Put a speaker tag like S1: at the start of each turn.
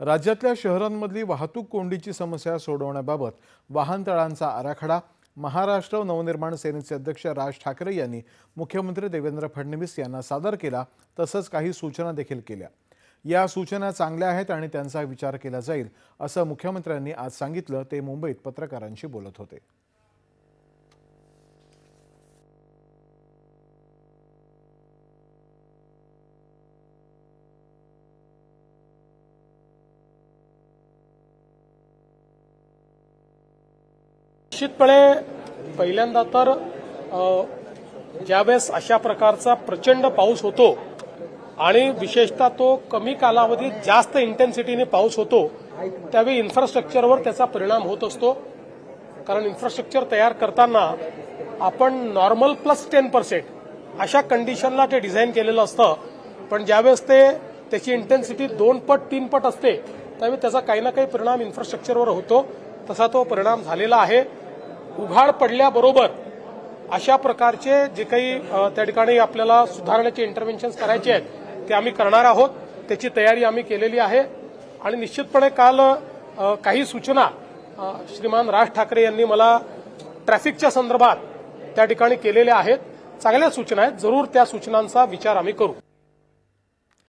S1: राज्यातल्या शहरांमधली वाहतूक कोंडीची समस्या सोडवण्याबाबत वाहनतळांचा आराखडा महाराष्ट्र नवनिर्माण सेनेचे अध्यक्ष राज ठाकरे यांनी मुख्यमंत्री देवेंद्र फडणवीस यांना सादर केला तसंच काही सूचना देखील केल्या. या सूचना चांगल्या आहेत आणि त्यांचा विचार केला जाईल असं मुख्यमंत्र्यांनी आज सांगितलं ते मुंबईत पत्रकारांशी बोलत होते.
S2: निश्चितपणे पहिल्यांदा तर ज्यावेळेस अशा प्रकारचा प्रचंड पाऊस होतो आणि विशेषतः तो कमी कालावधीत जास्त इंटेन्सिटीने पाऊस होतो त्यावेळी इन्फ्रास्ट्रक्चरवर त्याचा परिणाम होत असतो. कारण इन्फ्रास्ट्रक्चर तयार करताना आपण नॉर्मल प्लस टेन पर्सेंट अशा कंडिशनला ते डिझाईन केलेलं असतं. पण ज्यावेळेस ते त्याची इंटेन्सिटी दोन पट तीन पट असते त्यावेळी त्याचा काही ना काही परिणाम इन्फ्रास्ट्रक्चरवर होतो. तसा तो परिणाम झालेला आहे. उघाड पडल्याबरोबर अशा प्रकारचे जे काही त्या ठिकाणी आपल्याला सुधारण्याचे इंटरव्हेन्शन करायचे आहेत ते आम्ही करणार आहोत. त्याची तयारी आम्ही केलेली आहे. आणि निश्चितपणे काल काही सूचना श्रीमान राज ठाकरे यांनी मला ट्रॅफिकच्या संदर्भात त्या ठिकाणी केलेल्या आहेत. चांगल्या सूचना आहेत. जरूर त्या सूचनांचा विचार आम्ही करू.